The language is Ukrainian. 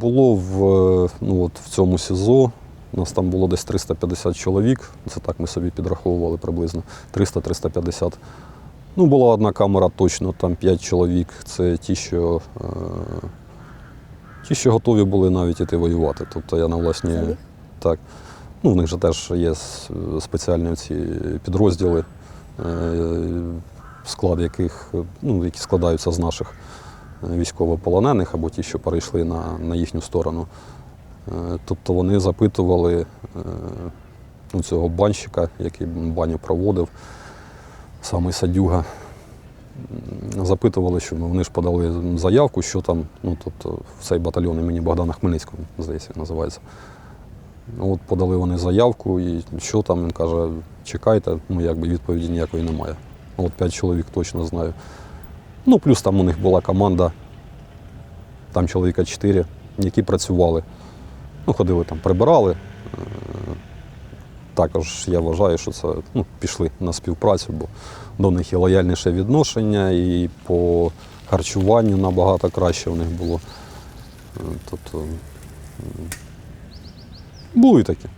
було в, е, ну, от в цьому СІЗО. У нас там було десь 350 чоловік. Це так ми собі підраховували приблизно. 300-350. Ну, була одна камера точно, там 5 чоловік. Це ті, що, е, ті, що готові були навіть іти воювати. Тобто я на власні. Так. Ну, в них же теж є спеціальні ці підрозділи, е, склад яких, ну, які складаються з наших е, військовополонених або ті, що перейшли на, на їхню сторону. Е, Тобто вони запитували е, ну, цього банщика, який баню проводив, саме Садюга. Запитували, що ну, вони ж подали заявку, що там, ну тобто цей батальйон імені Богдана Хмельницького, здається, називається. От подали вони заявку, і що там, він каже, чекайте, ну якби відповіді ніякої немає. От п'ять чоловік точно знаю. Ну, плюс там у них була команда, там чоловіка чотири, які працювали. Ну, ходили там, прибирали. Е, Також я вважаю, що це ну, пішли на співпрацю, бо до них і лояльніше відношення, і по харчуванню набагато краще у них було. Е, Тобто були такі.